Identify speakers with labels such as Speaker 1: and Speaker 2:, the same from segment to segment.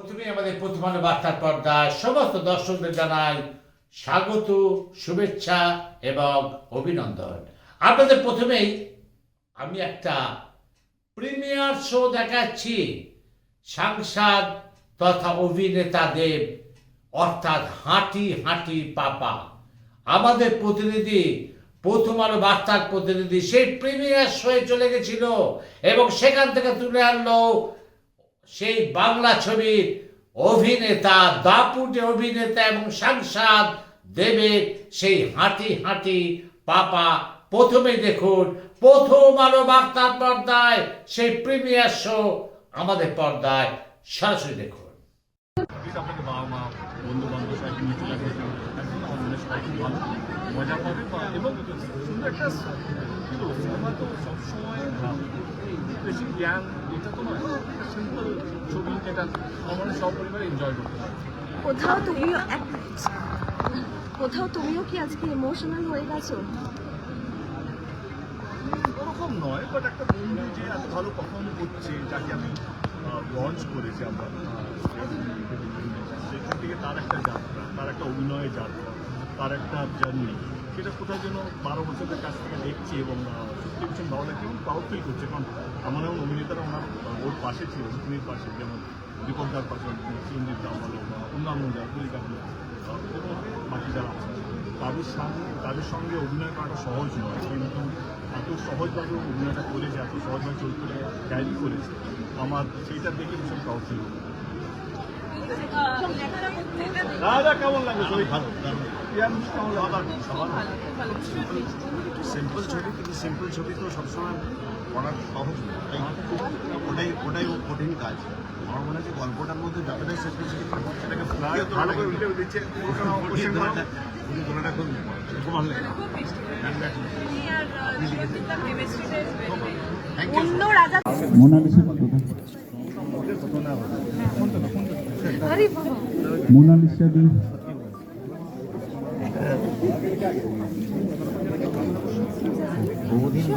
Speaker 1: প্রথমে আমাদের প্রতিমান বার্তার পর্দায় সমস্ত দর্শকদের জানাই স্বাগত, শুভেচ্ছা এবং অভিনন্দন। আপনাদের প্রথমেই আমি একটা প্রিমিয়ার শো দেখাচ্ছি। সাংসদ তথা অভিনেতাদের অর্থাৎ হাঁটি হাঁটি পাপা। আমাদের প্রতিনিধি, প্রথম আলো বার্তার প্রতিনিধি, সেই প্রিমিয়ার শোয়ে চলে গেছিল এবং সেখান থেকে তুলে আনলো সেই বাংলা ছবির অভিনেতা, দাপুটে অভিনেতা এবং সাংসদ দেবের সেই হাঁটি হাঁটি পাপা। প্রথমে দেখুন, প্রথম আলো বার্তার পর্দায় সেই প্রিমিয়ার শো আমাদের পর্দায়। সরাসরি দেখুন।
Speaker 2: মনে মজা পাবে সবসময় জ্ঞান এটা তো নয় একটা সিম্পল ছবি যেটা আমার সব পরিবার এনজয় করতে
Speaker 3: কোথাও তুমিও কোথাও তুমিও কি আজকে ইমোশনাল হয়ে গেছো?
Speaker 2: ওরকম নয় বাট একটা বন্ধু যে এত ভালো পারফর্ম করছে যাকে আমি লঞ্চ করেছি আমরা সেখান থেকে তার একটা যাত্রা তার একটা অভিনয়ের যাত্রা তার একটা জার্নি সেটা কোথাও যেন বারো বছরের কাছ থেকে দেখছি এবং সত্যি ভীষণ ভালো লাগছে এবং প্রাউড ফিল করছে। কারণ আমার এমন অভিনেতারা ওনার ওর পাশে ছিল রুক্মিণীর পাশে যেমন দীপকদার পাশে চিরঞ্জিত দাম বলো অন্যান্য আহ, এবং বাকি যারা আছে তাদের সঙ্গে তাদের সঙ্গে অভিনয় করাটা সহজ নয়। কিন্তু এত সহজভাবে অভিনয়টা করেছে এত সহজভাবে চরিত্রে ক্যারি করেছে। আমার সেইটা দেখে ভীষণ প্রাউড ফিল দাদা কেমন লাগে? শরীর ভালো।
Speaker 4: সিম্পল ছবি কিন্তু সিম্পল ছবি তো সবসময় করা সহজ ওটাই ওটাই কঠিন কাজ। আমার মনে হচ্ছে গল্পটার মধ্যে যতটাই সিম্পলিসিটি সেটাকে ফুটিয়ে তোলা
Speaker 2: ভালো করে উল্টে দিচ্ছে কোশ্চেন করো
Speaker 4: ফুটিয়ে তোলাটা খুব খুব ভালো লাগে। থ্যাংক ইউ
Speaker 3: অন্য রাজা
Speaker 5: মোনালিসা
Speaker 3: আরে বাবা
Speaker 5: মোনালিসা দি
Speaker 4: বহুদিন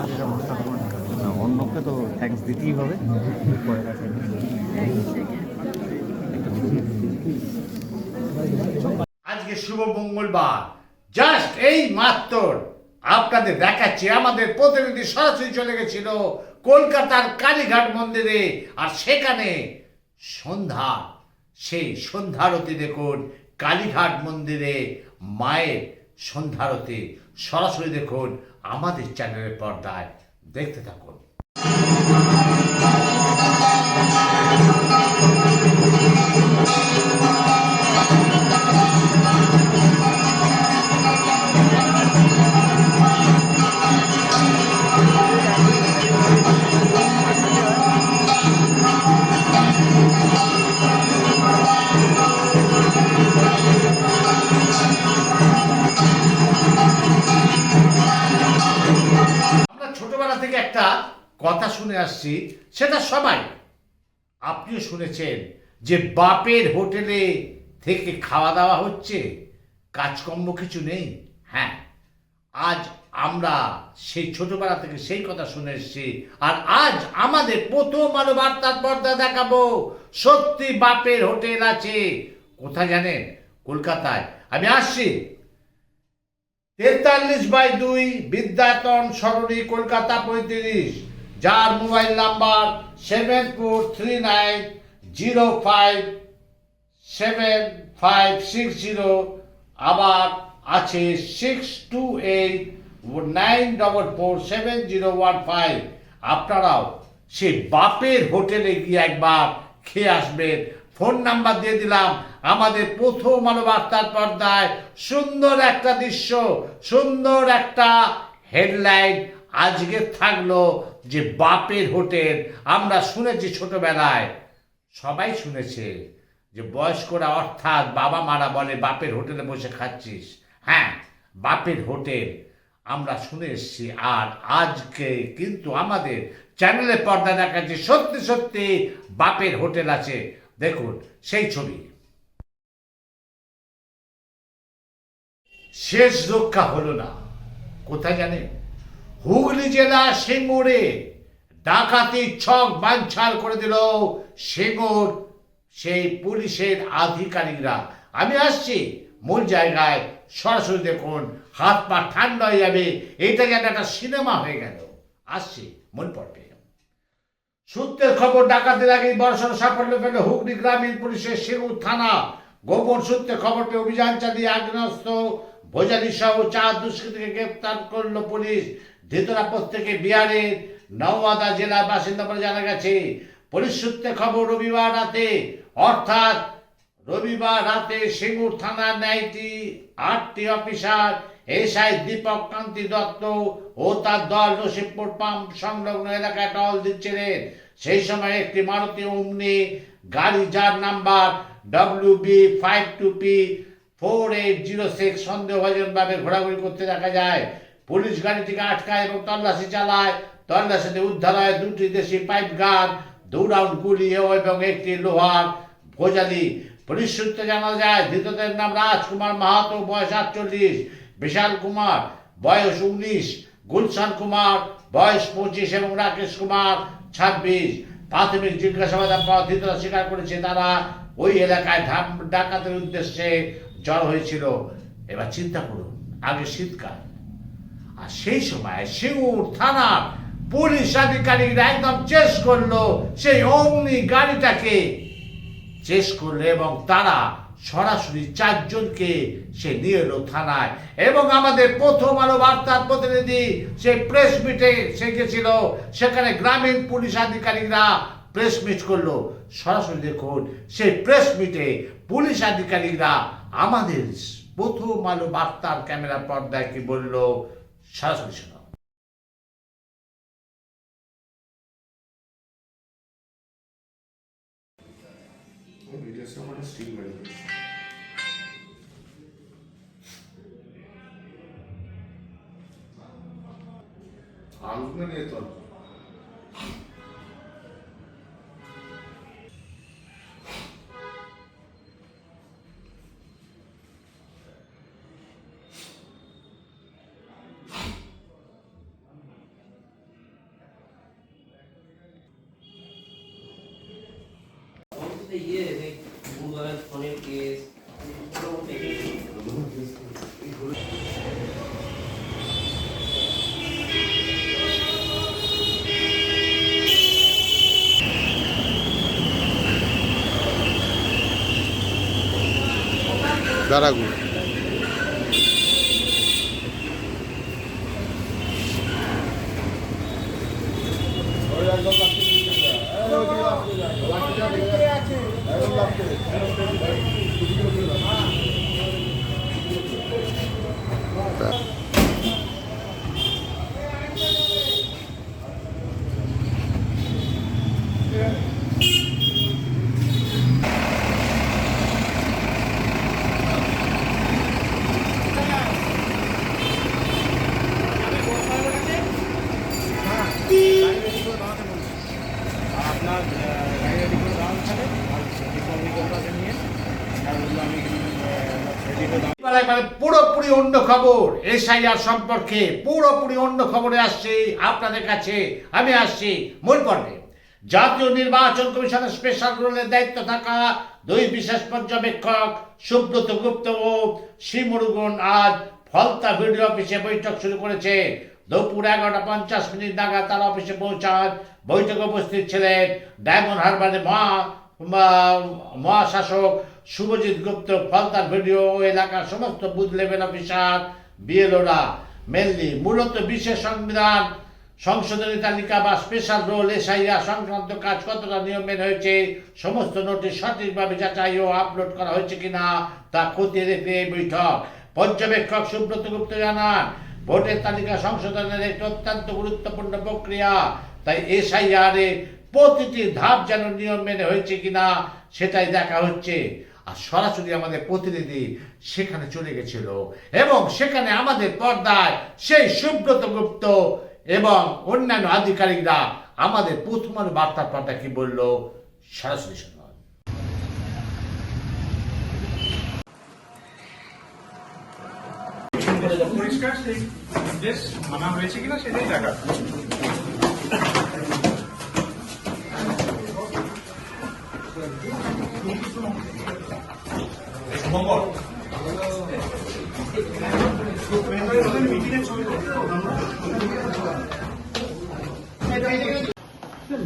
Speaker 4: অন্যকে তো থ্যাঙ্কস দিতেই হবে।
Speaker 1: আজকে শুভ মঙ্গলবার। জাস্ট এই মাত্র আপনাদের দেখাচ্ছি আমাদের প্রতিনিধি সরাসরি চলে গেছিল কলকাতার কালীঘাট মন্দিরে আর সেখানে সন্ধ্যা। সেই সন্ধ্যারতি দেখুন, কালীঘাট মন্দিরে মায়ের সন্ধ্যারতি। সরাসরি দেখুন আমাদের চ্যানেলের পর্দায়। দেখতে থাকুন। আমরা শুনে আসছি, সেটা সবাই। আপনিও শুনেছেন যে বাপের হোটেলে থেকে খাওয়া দাওয়া হচ্ছে? কাজকর্ম কিছু নেই? হ্যাঁ। আজ আমরা সেই ছোটবেলা থেকে সেই কথা শুনে এসেছি। আর আজ আমাদের প্রথম আলো বার্তার পর্দা দেখাবো। সত্যি বাপের হোটেল আছে। কোথায় জানেন? কলকাতায়। আমি আসছি। তেতাল্লিশ বাই দুই, বিদ্যাতন সরণি, কলকাতা পঁয়ত্রিশ। যার mobile number seven four three nine zero five seven five six zero, আবার আছে six two eight nine double four seven zero one five. আপনারাও সেই বাপের হোটেলে গিয়ে একবার খেয়ে আসবেন। ফোন নাম্বার দিয়ে দিলাম, আমাদের প্রথম আলো বার্তার পর্দায় সুন্দর একটা দৃশ্য, সুন্দর একটা হেডলাইন আজকে থাকল যে বাপের হোটেল, আমরা শুনেছি ছোটবেলায়, সবাই শুনেছে যে বয়স্করা অর্থাৎ বাবা মারা বলে, বাপের হোটেলে বসে খাচ্ছিস। হ্যাঁ বাপের হোটেল, আমরা শুনে এসেছি। আর আজকে কিন্তু আমাদের চ্যানেলে পর্দা দেখাচ্ছে, সত্যি সত্যি বাপের হোটেল আছে। দেখুন, সেই ছবি। শেষ রক্ষা হলো না। কোথায় জানেন? হুগলি জেলা সিঙ্গুরে ডাকাতি ছক বাঞ্ছাল করে দিল সিঙ্গুর সেই পুলিশের আধিকারিকরা। আমি আসছি, মূল জায়গায় সরাসরি দেখুন, হাত পা ঠান্ডা হয়ে যাবে এটা যেন একটা সিনেমা হয়ে গেল। আসছি, মূল পর্বে। সূত্রের খবর, ডাকাতের আগে বড়সড় সাফল্য পেল হুগলি গ্রামীণ পুলিশের সিঙ্গুর থানা। গোপন সূত্রে খবর পেয়ে অভিযান চালিয়ে আগ্নেয়াস্ত্র, ভোজালি সহ চার দুষ্কৃতীকে গ্রেপ্তার করল পুলিশ। ধৃতরাপদ থেকে বিহারের নওয়াদা জেলার বাসিন্দা বলে জানা গেছে পুলিশ সূত্রে খবর রবিবার রাতে, অর্থাৎ রবিবার রাতে সিঙ্গুর থানার ন্যায়টি আটটি অফিসার এসআই দীপক কান্তি দত্ত ও তার দল নসিবপুর পাম্প সংলগ্ন এলাকায় টহল দিচ্ছিলেন। সেই সময় একটি মারুতি অমনি গাড়ি যার number W B five two P four eight zero six সন্দেহভাজনভাবে ঘোরাঘুরি করতে দেখা যায়। পুলিশ গাড়িটিকে আটকায় এবং তল্লাশি চালায়। তল্লাশিতে উদ্ধার হয় দুটি দেশি পাইপ গান দু রাউন্ড গুলি এবং একটি লোহার ভোজালি। পুলিশ সূত্রে জানা যায়, ধৃতদের নাম রাজকুমার মাহাতো, বয়স আটচল্লিশ, বিশাল কুমার, বয়স উনিশ, গুলশান কুমার, বয়স পঁচিশ এবং রাকেশ কুমার ছাব্বিশ। প্রাথমিক জিজ্ঞাসাবাদের পর ধৃতরা স্বীকার করেছে, তারা ওই এলাকায় ডাকাতের উদ্দেশ্যে জড় হয়েছিল। এবার চিন্তা করুন, আগে শীতকাল। আর সেই সময় সিঙ্গুর থানার পুলিশ আধিকারিকরা একদম চেস করল, সেই অমনি গাড়িটাকে চেস করল এবং তারা সরাসরি চারজনকে সে নিয়ে এলো থানায়। এবং আমাদের প্রথম আলো বার্তার প্রতিনিধি সে প্রেস মিটে সে গেছিল, সেখানে গ্রামীণ পুলিশ আধিকারিকরা প্রেস মিট করল। সরাসরি দেখুন, সেই প্রেস মিটে পুলিশ আধিকারিকরা আমাদের প্রথম আলো বার্তার ক্যামেরা পর্দায় কি বলল? সরাসরি শোনাও
Speaker 4: আলোচনা নিয়ে তো
Speaker 6: ইয়ে মোবাইল ফোনের কেস
Speaker 4: দাঁড়াগু
Speaker 1: পুরোপুরি অন্য খবর। এসআইআর সম্পর্কে পুরোপুরি অন্য খবরে আসছি, আপনাদের কাছে আমি আসছি মূল পর্বে। জাতীয় নির্বাচন কমিশনের স্পেশাল রোলের দায়িত্ব থাকা দুই বিশেষ পর্যবেক্ষক সুব্রত গুপ্ত ও শিমুরুগন আজ ফলতা ভিডিও অফিসে বৈঠক শুরু করেছে। দুপুর এগারোটা পঞ্চাশ মিনিট নাগাদ তারা অফিসে পৌঁছান বৈঠকে উপস্থিত ছিলেন ডায়মন্ড হারবারের মহা মহাশাসক শুভজিৎ গুপ্ত, ফলতার ভিডিও, এলাকার সমস্ত বুথ লেভেল অফিসার, বিএলওরা। মেনলি মূলত বিশেষ সংবিধান, সংশোধনী তালিকা বা স্পেশাল রোল এসআইআর সংক্রান্ত কাজ কতটা নিয়ম মেনে হয়েছে, সমস্ত নোটিশ সঠিকভাবে যাচাই ও আপলোড করা হয়েছে কিনা, তা খতিয়ে দেখতে এই বৈঠক। পর্যবেক্ষক সুব্রত গুপ্ত জানান, ভোটের তালিকা সংশোধনের একটি অত্যন্ত গুরুত্বপূর্ণ প্রক্রিয়া, তাই এসআইআর প্রতিটি ধাপ যেন নিয়ম মেনে হয়েছে কিনা, সেটাই দেখা হচ্ছে। আর সরাসরি আমাদের প্রতিনিধি সেখানে চলে গেছিল। এবং সেখানে আমাদের পর্দায় সেই সুব্রত গুপ্ত এবং অন্যান্য আধিকারিকরা আমাদের প্রথম আলো বার্তার পর্দা কি বলল, সরাসরি
Speaker 7: পরিষ্কার, সেই নির্দেশ মানা হয়েছে কিনা সেটাই দেখা।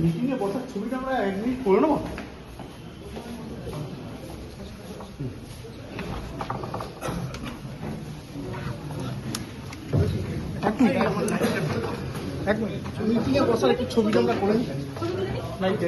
Speaker 2: মিটিংয়ে বসার ছবিটা আমরা এক মিনিট করে নেব। এক মিনিট মিটিংয়ে বসার একটু ছবিটা আমরা করে নিই। লাইটে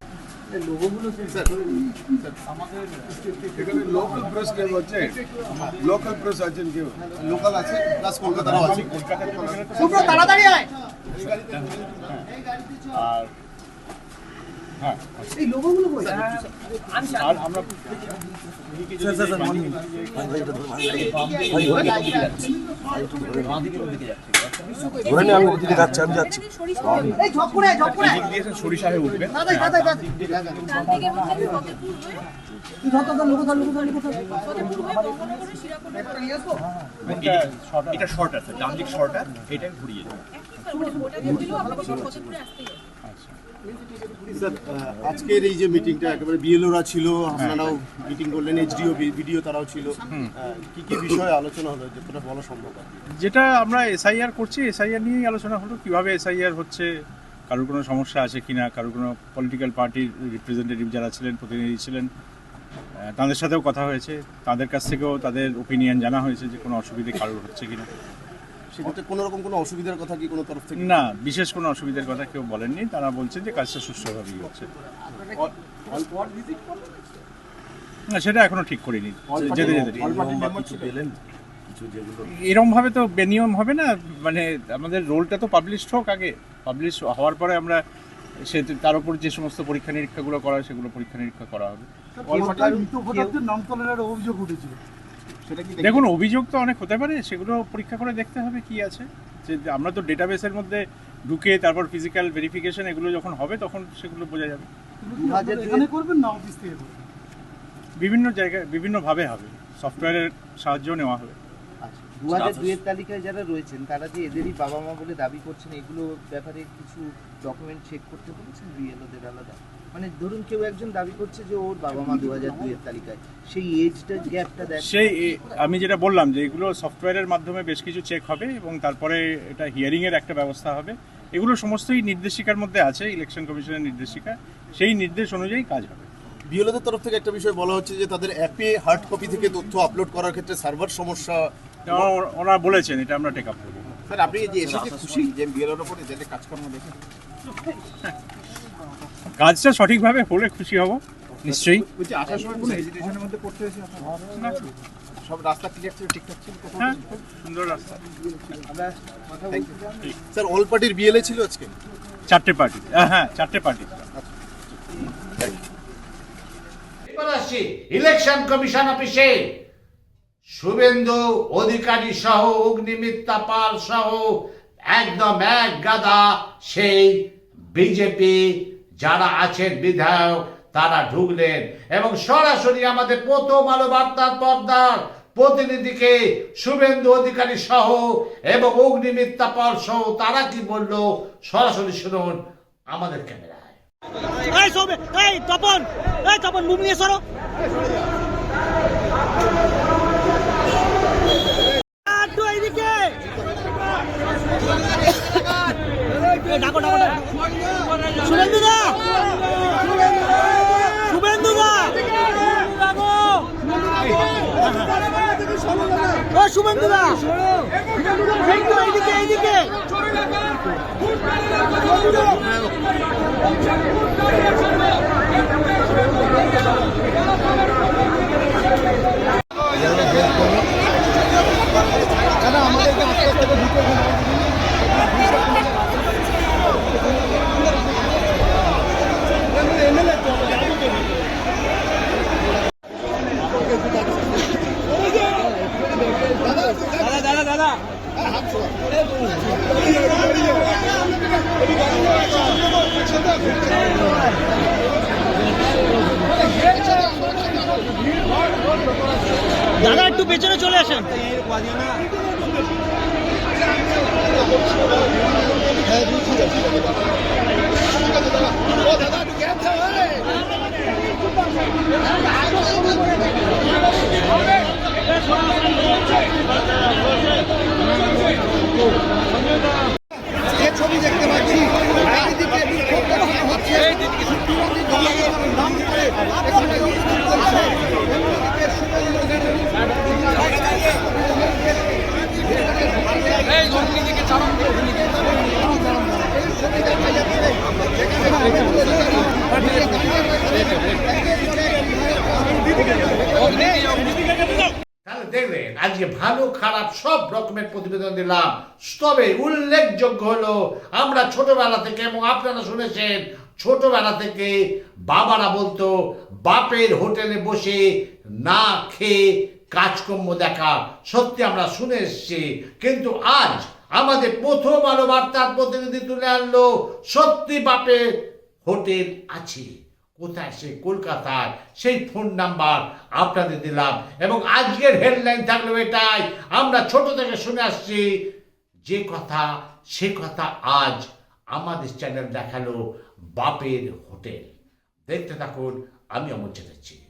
Speaker 4: এখানে লোকাল প্রেস কেউ আছে? লোকাল প্রেস আছেন কেউ? লোকাল আছে? প্লাস কলকাতারও আছে।
Speaker 2: শুভ্র তাড়াতাড়ি আয়।
Speaker 4: আর হ্যাঁ
Speaker 2: এই লোগোগুলো কই
Speaker 4: আর আমরা
Speaker 2: নিয়ে আসব?
Speaker 8: এটা শর্ট আছে ডান দিক শর্ট আছে এটা ঘুরিয়ে দেবো
Speaker 4: আজকের এই যে মিটিংটা একেবারে বিএলওরা ছিল আপনারাও মিটিং করলেন এইচডিও ভিডিও তারাও ছিল। কি কি বিষয়ে আলোচনা হলো যতটা বলা সম্ভব
Speaker 9: যেটা আমরা এসআইআর করছি এসআইআর নিয়েই আলোচনা হলো কীভাবে এসআইআর হচ্ছে কারোর কোনো সমস্যা আছে কিনা কারোর কোনো পলিটিক্যাল পার্টির রিপ্রেজেন্টেটিভ যারা ছিলেন প্রতিনিধি ছিলেন তাদের সাথেও কথা হয়েছে। তাদের কাছ থেকেও তাদের ওপিনিয়ন জানা হয়েছে যে কোনো অসুবিধে কারোর হচ্ছে কিনা।
Speaker 4: সেক্ষেত্রে কোনো রকম কোনো অসুবিধার কথা কি কোনো তরফ থেকে?
Speaker 9: না বিশেষ কোনো অসুবিধার কথা কেউ বলেননি। তারা বলছেন যে কাজটা সুষ্ঠুভাবেই হচ্ছে। না সেটা এখনও ঠিক করিনি। যেতে যেতে। এরম ভাবে তো বেনিয়ম হবে না। মানে আমাদের রোলটা তো পাবলিশ হোক আগে। পাবলিশ হওয়ার পরে আমরা সে তার উপর যে সমস্ত পরীক্ষা নিরীক্ষাগুলো করা হয় সেগুলো পরীক্ষা নিরীক্ষা করা হবে।
Speaker 2: নাম তোলার অভিযোগ উঠেছিল।
Speaker 9: দেখুন অভিযোগ তো অনেক হতে পারে সেগুলো পরীক্ষা করে দেখতে হবে কি আছে। যে আমরা তো ডেটাবেসের মধ্যে ঢুকে তারপর ফিজিক্যাল ভেরিফিকেশন এগুলো যখন হবে তখন সেগুলো বোঝা যাবে? বিভিন্ন জায়গায় বিভিন্নভাবে হবে। সফটওয়্যারের সাহায্য নেওয়া হবে।
Speaker 10: দু হাজার দুইয়ের তালিকায় যারা রয়েছেন তারা যে এদেরই বাবা মা বলে দাবি করছেন? এগুলো ব্যাপারে কিছু ডকুমেন্ট চেক করতে বলেছেন? বিএলওদের আলাদা? মানে ধরুন কেউ একজন দাবি করছে যে ওর বাবা মা দু হাজার দুইয়ের তালিকায় সেই এজটা গ্যাপটা দেখ।
Speaker 9: সেই এ- আমি যেটা বললাম যে এগুলো সফটওয়্যারের মাধ্যমে বেশ কিছু চেক হবে এবং তারপরে এটা হিয়ারিংয়ের একটা ব্যবস্থা হবে। এগুলো সমস্তই নির্দেশিকার মধ্যে আছে ইলেকশন কমিশনের নির্দেশিকা। সেই নির্দেশ অনুযায়ী কাজ হবে।
Speaker 4: বিএলওদের তরফ থেকে একটা বিষয় বলা হচ্ছে যে তাদের অ্যাপে হার্ড কপি থেকে তথ্য আপলোড করার ক্ষেত্রে সার্ভার সমস্যা
Speaker 9: ওরা- ওরা বলেছেন এটা আমরা টেক আপ করব।
Speaker 4: স্যার আপনি যে এসে খুশি যে বিএলওর উপরে যাতে কাজকর্ম দেখেন।
Speaker 9: কাজটা সঠিকভাবে হলে খুশি হব নিশ্চয়ই।
Speaker 4: আসার সময় কোনো হেজিটেশনের মধ্যে পড়তে হয়েছে সব রাস্তা ক্লিয়ার ছিল ঠিকঠাক ছিল?
Speaker 9: হ্যাঁ সুন্দর রাস্তা।
Speaker 4: স্যার অল পার্টির বিএলএ ছিল আজকে?
Speaker 9: চারটে পার্টি হ্যাঁ চারটে পার্টি
Speaker 1: এবার আসছি ইলেকশন কমিশন অফিসে শুভেন্দু অধিকারী সহ অগ্নিমিত্তা পাল সহ একদম এক গাদা সেই বিজেপি যারা আছেন বিধায়ক, তারা ঢুকলেন। এবং সরাসরি আমাদের প্রথম আলো বার্তার পর্দার প্রতিনিধিকে শুভেন্দু অধিকারী সহ এবং অগ্নিমিত্রা পাল সহ তারা কি বলল, সরাসরি শুনুন আমাদের ক্যামেরায়।
Speaker 11: এই ডাকো ডাকো। শুভেন্দু দা দা ও শুভেন্দু দা এইদিকে এইদিকে। দাদা একটু পেছনে চলে আসেন।
Speaker 10: ছবি দেখতে পাচ্ছি
Speaker 1: দেখলেন আজকে ভালো, খারাপ, সব রকমের প্রতিবেদন দিলাম। তবে উল্লেখযোগ্য হলো, আমরা ছোটবেলা থেকে এবং আপনারা শুনেছেন ছোটবেলা থেকে বাবারা বলতো, বাপের হোটেলে বসে না খেয়ে কাজকর্ম দেখা। সত্যি আমরা শুনে এসছি। কিন্তু আজ আমাদের প্রথম আলো বার্তার প্রতিনিধি তুলে আনলো সত্যি বাপের হোটেল আছে। কোথায়? সে কলকাতায়। সেই ফোন নাম্বার আপনাদের দিলাম। এবং আজকের হেডলাইন থাকল এটাই। আমরা ছোট থেকে শুনে আসছি, যে কথা, সে কথা আজ আমাদের চ্যানেল দেখাল। বাপের হোটেল। দেখতে থাকুন আমি অমর চ্যাটার্জি।